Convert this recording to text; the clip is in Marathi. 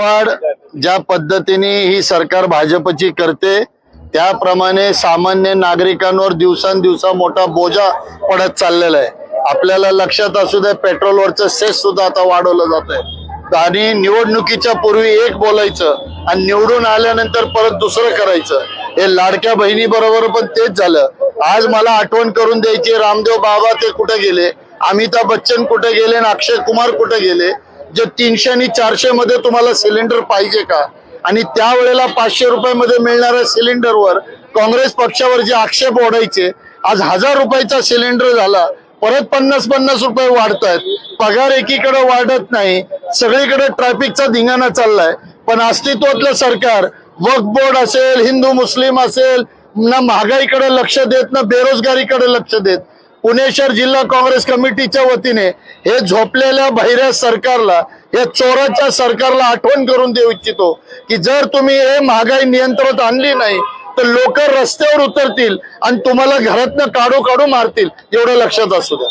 दरवाढ ज्या पद्धतीने ही सरकार भाजपची करते त्याप्रमाणे सामान्य नागरिकांवर दिवसांदिवसा मोठा बोजा पडत चाललेला आहे. आपल्याला लक्षात असू दे पेट्रोलवरचं सेस सुद्धा आता वाढवलं जात आहे आणि निवडणुकीच्या पूर्वी एक बोलायचं आणि निवडून आल्यानंतर परत दुसरं करायचं. हे लाडक्या बहिणी बरोबर पण तेच झालं. आज मला आठवण करून द्यायची रामदेव बाबा ते कुठे गेले अमिताभ बच्चन कुठे गेले आणि अक्षय कुमार कुठे गेले जे तीनशे आणि चारशे मध्ये तुम्हाला सिलेंडर पाहिजे का? आणि त्यावेळेला पाचशे रुपयामध्ये मिळणाऱ्या सिलेंडरवर काँग्रेस पक्षावर जे आक्षेप ओढायचे आज हजार रुपयाचा सिलेंडर झाला परत पन्नास पन्नास रुपये वाढतायत. पगार एकीकडे वाढत नाही सगळीकडे ट्रॅफिकचा धिंगाणा चाललाय. पण अस्तित्वातलं सरकार वक्फ बोर्ड असेल हिंदू मुस्लिम असेल ना महागाईकडे लक्ष देत ना बेरोजगारीकडे लक्ष देत. पुणे शहर जिल्हा काँग्रेस कमिटीच्या वतीने हे झोपलेल्या बहिऱ्या सरकारला या चोराच्या सरकारला आठवण करून देऊ इच्छितो की जर तुम्ही हे महागाई नियंत्रणात आणली नाही तर लोक रस्त्यावर उतरतील आणि तुम्हाला घरातनं काढू काढू मारतील. एवढं लक्षात असू द्या.